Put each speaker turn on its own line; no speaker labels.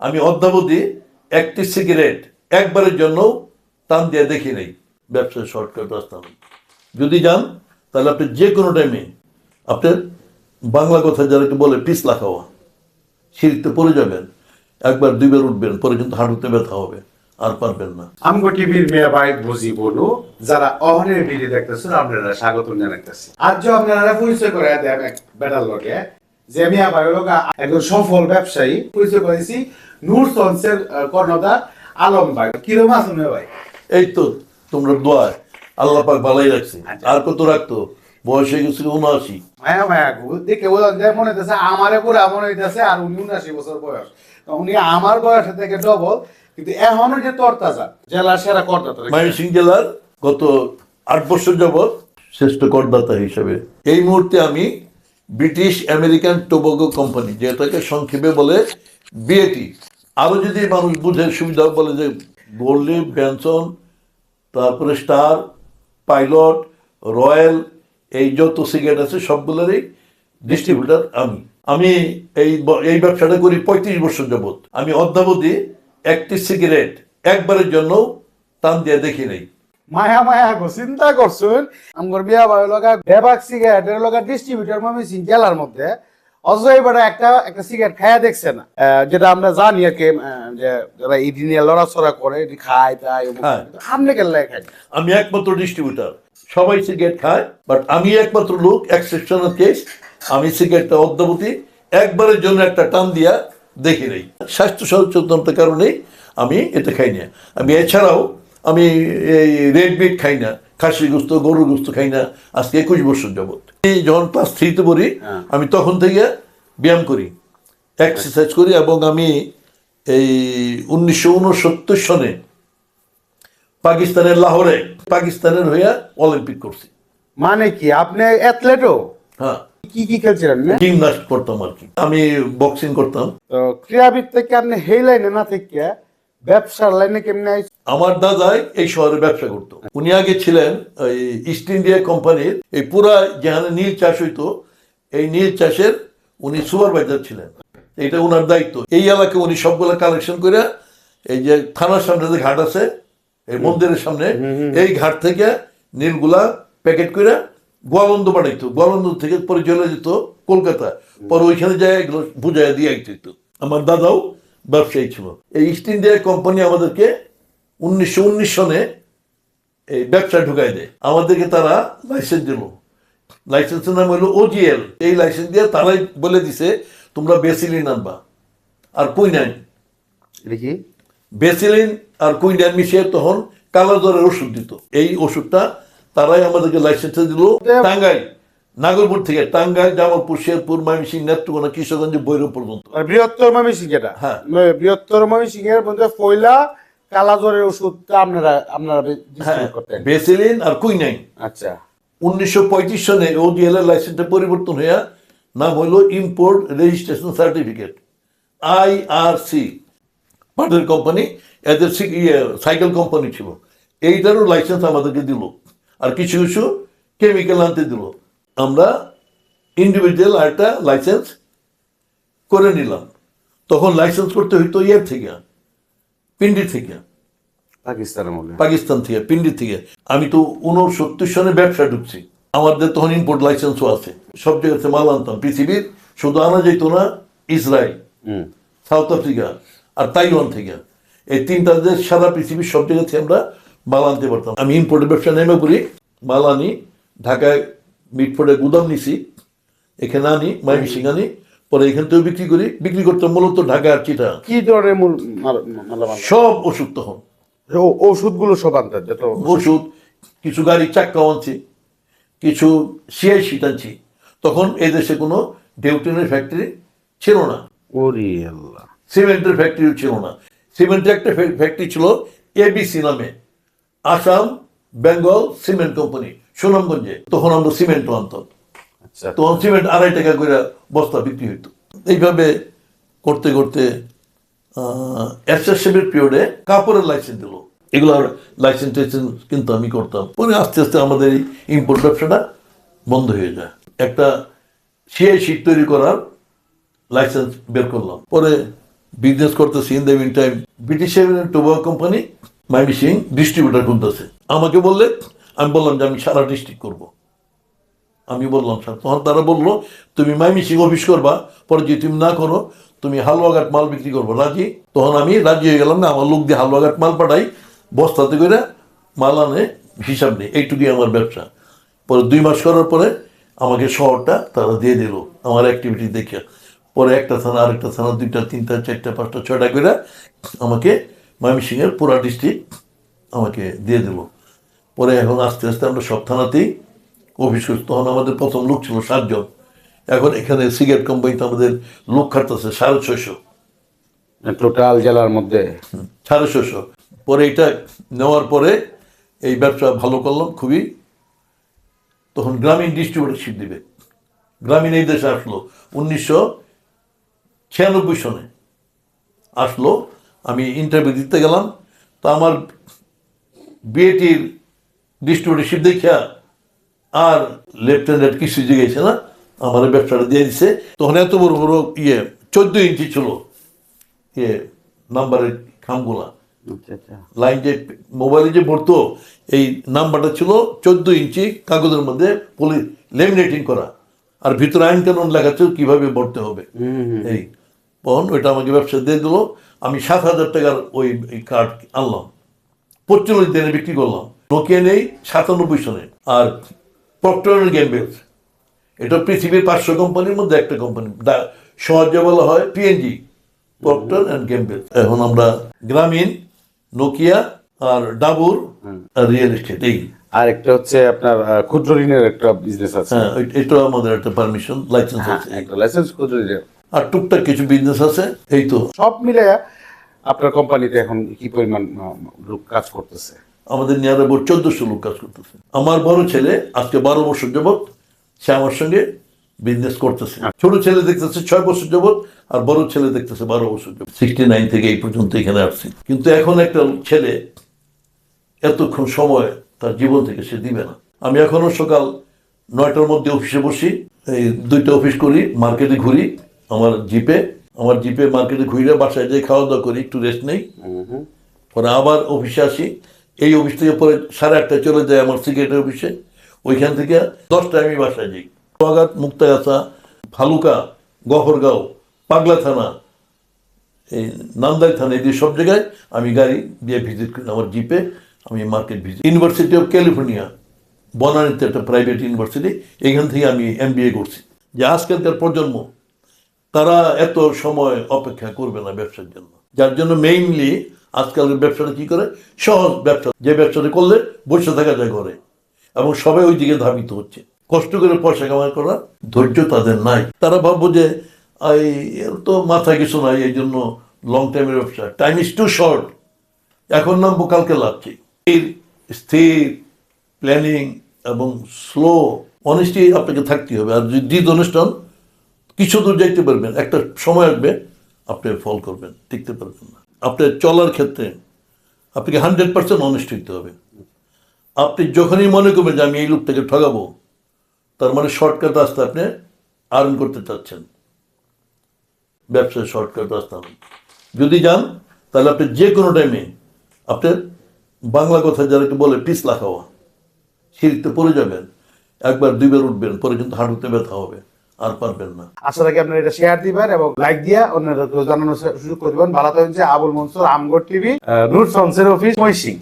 আমি অদ্যাবধি একটি সিগারেট একবারের জন্য টান দিয়ে দেখি নাই। ব্যবসায় শর্টকাট রাস্তা নেই যদি যান, তাহলে আপনি যে কোনো টাইমে আপনার বাংলা কথা যারা একটু বলে পিছলা খাওয়া সিঁড়িতে পড়ে যাবেন, একবার দুইবার উঠবেন, পরে কিন্তু হাঁটুতে ব্যথা হবে, আর পারবেন না।
আমগো টিভির মেয়া ভাই বুঝি বলু, যারা অহনের ভিডিও দেখতেছেন, আপনারা স্বাগত জানাইতেছি। আজ আপনারা পরিচয় করে দেন এক বেটার লগে। যে ভাই লোক একজন সফল ব্যবসায়ী পরিচয় করেছি নূর সন্সের আহ, কর্ণধার আলম ভাই। কিরম আছেন ভাই?
এই তো তোমরা দোয়া আল্লাহ পাক ভালোই রাখছে। আর কত রাখতো? বয়স হয়ে গেছিল উনআশি।
মায়া মায়া দেখে বলেন যে মনে হইতেছে আমারে পুরা মনে হইতেছে আর উনি উনাশি বছর বয়স। তো উনি আমার বয়সের থেকে ডবল কিন্তু এখনও যে তরতাজা জেলার সেরা করদাতা
ময়মনসিংহ জেলার গত আট বছর যাবৎ শ্রেষ্ঠ করদাতা হিসেবে। এই মুহূর্তে আমি ব্রিটিশ আমেরিকান টোবাগো কোম্পানি, যেটাকে সংক্ষেপে বলে বিএটি আরও যদি মানুষ বুঝে, সুবিধা বলে যে গোল্ডলি ব্যানসন তারপরে স্টার পাইলট রয়্যাল এই যত সিগারেট আছে, সবগুলোরই ডিস্ট্রিবিউটার আমি। আমি এই এই ব্যবসাটা করি পঁয়ত্রিশ বছর যাবৎ। আমি অদ্যাবধি একটি সিগারেট একবারের জন্য টান দিয়ে দেখি নাই।
মায়া মায়া গো চিন্তা করছুন? আমগর বিয়া ভাই লগা বেবাক সিগারেটের লগা ডিস্ট্রিবিউটর মামি সিং জেলার মধ্যে। অজয় বড় একটা একটা সিগারেট খায়া দেখছে না। যেটা আমরা জানি আর কি যে যারা ইডি নিয়ে লড়াচড়া করে এটি খায় তাই
হ্যাঁ।
সামনে গেলে খাই
আমি একমাত্র ডিস্ট্রিবিউটার সবাই সিগারেট খায় বাট আমি একমাত্র লোক এক্সেপশনাল কেস আমি সিগারেটটা অদ্যাবধি একবারের জন্য একটা টান দিয়া দেখি নেই। স্বাস্থ্য সচেতনতার কারণেই আমি এটা খাই না আমি এছাড়াও আমি এই রেড মিট খাই না খাসি গুস্ত গরুর গুস্ত খাই না আজকে একুশ বছর যাবত আমি যখন ক্লাস থ্রিতে পড়ি
হ্যাঁ।
আমি তখন থেকে ব্যায়াম করি এক্সারসাইজ করি এবং আমি এই উনিশশো উনসত্তর সনে পাকিস্তানের লাহোরে পাকিস্তানের হইয়া অলিম্পিক করছি।
মানে কি? আপনি অ্যাথলেটও
হ্যাঁ।
কি কি খেলছিলেন?
জিমনাস্ট করতাম আর কি। আমি বক্সিং করতাম।
তো ক্রীড়াবিদ থেকে আপনি হেই লাইনে না থেকে ব্যবসার লাইনে কেমনে?
আমার দাদাই এই শহরে ব্যবসা করতো। উনি আগে ছিলেন ওই ইস্ট ইন্ডিয়া কোম্পানির এই পুরা যেখানে নীল চাষ হইতো এই নীল চাষের উনি সুপারভাইজার ছিলেন। এটা ওনার দায়িত্ব। এই এলাকায় উনি সবগুলো কালেকশন করে এই যে থানার সামনে যে ঘাট আছে এই মন্দিরের সামনে এই ঘাট থেকে নীলগুলা প্যাকেট করে গোয়ালন্দ পাঠাইতো। গোয়ালন্দ থেকে পরে চলে যেত কলকাতা। পরে ওইখানে যায় এগুলো বুঝাই দিয়ে আইতো আমার দাদাও ব্যবসায়ী ছিল। এই ইস্ট ইন্ডিয়া কোম্পানি আমাদেরকে উনিশশো উনিশ সনে এই ব্যবসা ঢুকাই দেয়। আমাদেরকে তারা লাইসেন্স দিল লাইসেন্সের নাম হলো ওজিএল এই লাইসেন্স দিয়ে তারাই বলে দিছে তোমরা বেসিলিন আনবা আর কুইনাইন
কি?
বেসিলিন আর কুইনাইন মিশিয়ে তখন কালো জ্বরের ওষুধ দিত। এই ওষুধটা তারাই আমাদেরকে লাইসেন্স দিল। টাঙ্গাই নাগরপুর থেকে টাঙ্গাই জামালপুর শেরপুর ময়মনসিংহ নেত্রকোনা কিশোরগঞ্জ বৈরব পর্যন্ত।
আর বৃহত্তর মামি সিং এটা?
হ্যাঁ।
বৃহত্তর মামি সিং এর মধ্যে পয়লা কালাজ্বরের ওষুধটা আপনারা আপনারা
হ্যাঁ
করতেন।
বেসিলিন আর কুইনাইন।
আচ্ছা।
উনিশশো পঁয়ত্রিশ সনে ওডিএল এর লাইসেন্সটা পরিবর্তন হইয়া নাম হলো ইম্পোর্ট রেজিস্ট্রেশন সার্টিফিকেট আইআরসি পাটের কোম্পানি এদের ইয়ে সাইকেল কোম্পানি ছিল। এইটারও লাইসেন্স আমাদেরকে দিল। আর কিছু কিছু কেমিক্যাল আনতে দিল। আমরা ইন্ডিভিজুয়াল একটা লাইসেন্স করে নিলাম। তখন লাইসেন্স করতে হইতো ইয়ের থেকে। পিন্ডি থেকে।
পাকিস্তানের মধ্যে।
পাকিস্তান থেকে পিন্ডি থেকে। আমি তো উনসত্তর সনে ব্যবসা ঢুকছি। আমাদের তখন ইম্পোর্ট লাইসেন্সও আছে। সব জায়গাতে মাল আনতাম। পৃথিবীর শুধু আনা যেত না ইসরায়েল
হুম।
সাউথ আফ্রিকা আর তাইওয়ান থেকে। এই তিনটা দেশ সারা পৃথিবীর সব জায়গা থেকে আমরা মাল আনতে পারতাম। আমি ইম্পোর্টের ব্যবসা নেমে করি মাল আনি ঢাকায় মিটফোর্ডে গুদাম নিছি এখানে আনি মাইমিসিং আনি পরে এখান থেকে বিক্রি করি। বিক্রি করতাম মূলত ঢাকা আর চিটা
কি ধরনের মূল
সব ওষুধ তখন।
ওষুধগুলো সব আনতেন যত
ওষুধ? কিছু গাড়ির চাক্কাও আনছি কিছু সিআই শিট আনছি তখন এই দেশে কোনো ডেউটিনের ফ্যাক্টরি ছিল না।
ওরি আল্লাহ।
সিমেন্টের ফ্যাক্টরিও ছিল না। সিমেন্টের একটা ফ্যাক্টরি ছিল এবিসি নামে। আসাম বেঙ্গল সিমেন্ট কোম্পানি সুনামগঞ্জে। তখন আমরা সিমেন্টও আনতাম। তখন সিমেন্ট আড়াই টাকা করে বস্তা বিক্রি হইতো। এইভাবে করতে করতে এসএসএমের পিরিয়ডে কাপড়ের লাইসেন্স দিল। এগুলোর লাইসেন্স টাইসেন্স কিন্তু আমি করতাম। পরে আস্তে আস্তে আমাদের এই ইম্পোর্ট ব্যবসাটা বন্ধ হয়ে যায়। একটা সিআই শিট তৈরি করার লাইসেন্স বের করলাম। পরে বিজনেস করতেছি in the meantime British tobacco company Mymensingh distributor করতেছে আমাকে বললে, আমি বললাম যে আমি সারা ডিস্ট্রিক্ট করব। আমি বললাম, স্যার তখন তারা বলল, তুমি মাইমি সিং অফিস করবা, পরে যদি তুমি না করো, তুমি হালুয়াঘাট মাল বিক্রি করব। রাজি? তখন আমি রাজি হয়ে গেলাম, না, আমার লোক দিয়ে হালুয়াঘাট মাল পাঠাই, বস্তাতে করে মাল আনে, হিসাব নেই, এইটুকুই আমার ব্যবসা। পরে দুই মাস করার পরে আমাকে শহরটা তারা দিয়ে দিল, আমার অ্যাক্টিভিটি দেখে পরে একটা থানা, আরেকটা থানা, দুইটা, তিনটা, চারটা, পাঁচটা, ছয়টা করে আমাকে ময়মনসিংহের পুরা ডিস্ট্রিক্ট আমাকে দিয়ে দিল। পরে এখন আস্তে আস্তে আমরা সব থানাতেই অফিস তখন আমাদের প্রথম লোক ছিল সাতজন। এখন এখানে সিগারেট কোম্পানিতে আমাদের লোক খাটতেছে সাড়ে ছয়শো।
টোটাল জেলার মধ্যে?
সাড়ে ছশো পরে এটা নেওয়ার পরে এই ব্যবসা ভালো করলাম খুবই। তখন গ্রামীণ ডিস্ট্রিবিউটারশিপ দিবে। গ্রামীণ এই দেশে আসলো। উনিশশো ছিয়ানব্বই সনে আসলো। আমি ইন্টারভিউ দিতে গেলাম। তা আমার বিএটির ডিস্ট্রিবিউটারশিপ দেখা আর লেফটেন্যান্ট কিছু জিগেছে না? আমার ব্যবসাটা দিয়ে দিছে। তখন এত বড় বড় ইয়ে চোদ্দ ইঞ্চি ছিল ইয়ে নাম্বারের খামগুলা।
আচ্ছা আচ্ছা।
লাইন যে মোবাইলে যে ভরতো এই নাম্বারটা ছিল চোদ্দ ইঞ্চি কাগজের মধ্যে পলি লেমিনেটিং করা। আর ভিতরে আইন কানুন লেখা ছিল কীভাবে ভরতে হবে। এই তখন ওইটা আমাকে ব্যবসা দিয়ে দিল। আমি সাত হাজার টাকার ওই কার্ড আনলাম। পঁচল্লিশ দিনে বিক্রি করলাম। নোকিয়া নেই সাতানব্বই সনে আর প্রক্টর গ্যাম্বেল এটা পৃথিবীর পাঁচশো কোম্পানির মধ্যে একটা কোম্পানি। সহজে বলা হয় পিএনজি প্রক্টর অ্যান্ড গ্যাম্বেল এখন আমরা গ্রামীণ নোকিয়া আর ডাবুর আর রিয়েল এস্টেট এই।
আর একটা হচ্ছে আপনার ক্ষুদ্র ঋণের একটা বিজনেস আছে।
হ্যাঁ এটা আমাদের একটা পারমিশন লাইসেন্স
হ্যাঁ,
আছে।
একটা লাইসেন্স ক্ষুদ্র ঋণের।
আর টুকটাক কিছু বিজনেস আছে এই তো।
সব মিলে আপনার কোম্পানিতে এখন কি পরিমাণ লোক কাজ করতেছে?
আমাদের নিয়ার অ্যাবাউট চোদ্দশো লোক কাজ করতেছে। আমার বড় ছেলে আজকে বারো বছর যাবৎ সে আমার সঙ্গে বিজনেস করতেছে। ছোট ছেলে দেখতেছে ছয় বছর যাবৎ আর বড় ছেলে দেখতেছে বারো বছর যাবৎ। সিক্সটি নাইন থেকে এই পর্যন্ত এখানে আসছি। কিন্তু এখন একটা ছেলে এতক্ষণ সময় তার জীবন থেকে সে দিবে না। আমি এখনও সকাল নয়টার মধ্যে অফিসে বসি এই দুইটা অফিস করি মার্কেটে ঘুরি আমার জিপে আমার জিপে মার্কেটে ঘুরে বাসায় যেয়ে খাওয়া দাওয়া করি একটু রেস্ট নেই। পরে আবার অফিসে আসি এই অফিস থেকে পরে সাড়ে আটটায় চলে যায় আমার সিগারেটের অফিসে ওইখান থেকে দশটায় আমি বাসায় যাই। সোয়াগাত মুক্তাগাছা, ফালুকা, গফরগাঁও, পাগলা থানা, এই নান্দাই থানা, এই সব জায়গায় আমি গাড়ি দিয়ে ভিজিট করি। আমার জিপে আমি market visit University of California বনানীতে একটা প্রাইভেট ইউনিভার্সিটি এখান থেকে আমি এম করছি। যে আজকালকার প্রজন্ম, তারা এত সময় অপেক্ষা করবে না ব্যবসার জন্য। যার জন্য মেইনলি আজকালের ব্যবসাটা কি করে? সহজ ব্যবসা। যে ব্যবসাটা করলে বসে থাকা যায় ঘরে। এবং সবাই ওই দিকে ধাবিত হচ্ছে। কষ্ট করে পয়সা কামাই করার ধৈর্য তাদের নাই। তারা ভাববো যে এই তো মাথায় কিছু নাই, এই জন্য লং টাইমের ব্যবসা। টাইম ইজ টু শর্ট এখন নামবো, কালকে লাভছি। স্থির স্থির প্ল্যানিং এবং স্লো অনেস্টি আপনাকে থাকতে হবে। আর যদি দ্বিত অনুষ্ঠান কিছু দূর যাইতে পারবেন। একটা সময় আসবে, আপনি ফল করবেন, টিকতে পারবেন না। আপনার চলার ক্ষেত্রে আপনাকে হান্ড্রেড পার্সেন্ট অনেস্ট হইতে হবে। আপনি যখনই মনে করবেন যে আমি এই লোকটাকে ঠগাবো, তার মানে শর্টকাট রাস্তা আপনি আর্ন করতে চাচ্ছেন। ব্যবসায় শর্টকাট রাস্তা। যদি যান, তাহলে আপনি যে কোনো টাইমে আপনার বাংলা কথা যারাকে বলে পিছলা খাওয়া সিঁড়িতে পড়ে যাবেন, একবার দুইবার উঠবেন, পরে কিন্তু হাঁটুতে ব্যথা হবে। আর পারবেন না।
আশা রাখি আপনারা এটা শেয়ার দিবেন এবং লাইক দিয়া অন্যদেরকে জানানোর সুযোগ করে দিবেন। ভালো থাকবেন। আবুল মনসুর, আমগর টিভি রুট সনসের অফিস ময়সিং